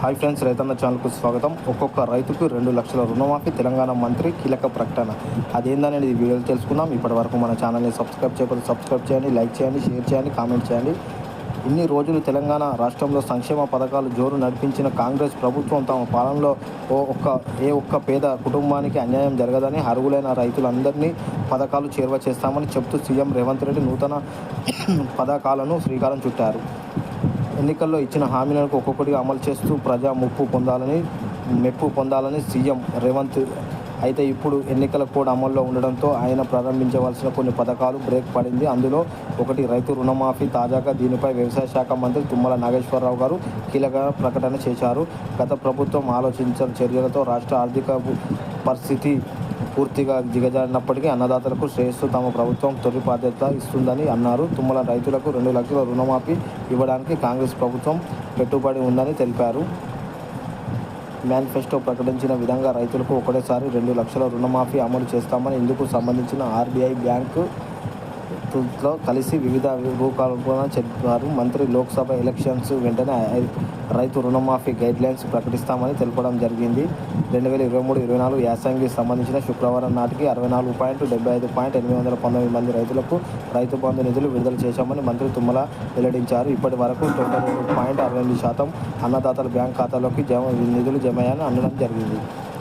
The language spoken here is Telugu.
హాయ్ ఫ్రెండ్స్ రైతన్న ఛానల్కు స్వాగతం. ఒక్కొక్క రైతుకు రెండు లక్షల రుణమాఫీ తెలంగాణ మంత్రి కీలక ప్రకటన. అదేందనేది ఈ వీడియోలో తెలుసుకుందాం. ఇప్పటి వరకు మన ఛానల్ని సబ్స్క్రైబ్ చేయకపోతే సబ్స్క్రైబ్ చేయండి లైక్ చేయండి షేర్ చేయండి కామెంట్ చేయండి. ఇన్ని రోజులు తెలంగాణ రాష్ట్రంలో సంక్షేమ పథకాలు జోరు నడిపించిన కాంగ్రెస్ ప్రభుత్వం తమ పాలనలో ఓ ఒక్క ఏ ఒక్క పేద కుటుంబానికి అన్యాయం జరగదని అర్హులైన రైతులందరినీ పథకాలు చేరువ చేస్తామని చెబుతూ సీఎం రేవంత్ రెడ్డి నూతన పథకాలను శ్రీకారం చుట్టారు. ఎన్నికల్లో ఇచ్చిన హామీలను ఒక్కొక్కటిగా అమలు చేస్తూ ప్రజా ముప్పు పొందాలని మెప్పు పొందాలని సీఎం రేవంత్ అయితే ఇప్పుడు ఎన్నికల కోడ్ అమల్లో ఉండడంతో ఆయన ప్రారంభించవలసిన కొన్ని పథకాలు బ్రేక్ పడింది. అందులో ఒకటి రైతు రుణమాఫీ తాజాగా దీనిపై వ్యవసాయ శాఖ మంత్రి తుమ్మల నాగేశ్వరరావు గారు కీలక ప్రకటన చేశారు. గత ప్రభుత్వం ఆలోచించిన చర్యలతో రాష్ట్ర ఆర్థిక పరిస్థితి పూర్తిగా దిగజారినప్పటికీ అన్నదాతలకు శ్రేయస్సు తమ ప్రభుత్వం తొలి బాధ్యత ఇస్తుందని అన్నారు. తుమ్మల రైతులకు రెండు లక్షల రుణమాఫీ ఇవ్వడానికి కాంగ్రెస్ ప్రభుత్వం పెట్టుబడి ఉందని తెలిపారు. మేనిఫెస్టో ప్రకటించిన విధంగా రైతులకు ఒకటేసారి రెండు లక్షల రుణమాఫీ అమలు చేస్తామని ఇందుకు సంబంధించిన ఆర్బీఐ బ్యాంకు నేతృత్వంలో కలిసి వివిధ రూపకల్పన చెప్పారు మంత్రి లోక్సభ ఎలక్షన్స్ వెంటనే రైతు రుణమాఫీ గైడ్లైన్స్ ప్రకటిస్తామని తెలపడం జరిగింది. రెండు వేల ఇరవై మూడు ఇరవై నాలుగు యాసంగి సంబంధించిన శుక్రవారం నాటికి అరవై నాలుగు పాయింట్ డెబ్బై ఐదు పాయింట్ ఎనిమిది వందల పంతొమ్మిది మంది రైతులకు రైతు బంధు నిధులు విడుదల చేశామని మంత్రి తుమ్మల వెల్లడించారు. ఇప్పటి వరకు తొంభై రెండు పాయింట్ అరవై ఎనిమిది శాతం అన్నదాతల బ్యాంక్ ఖాతాలోకి జమ నిధులు జమయ్యాయని అనడం జరిగింది.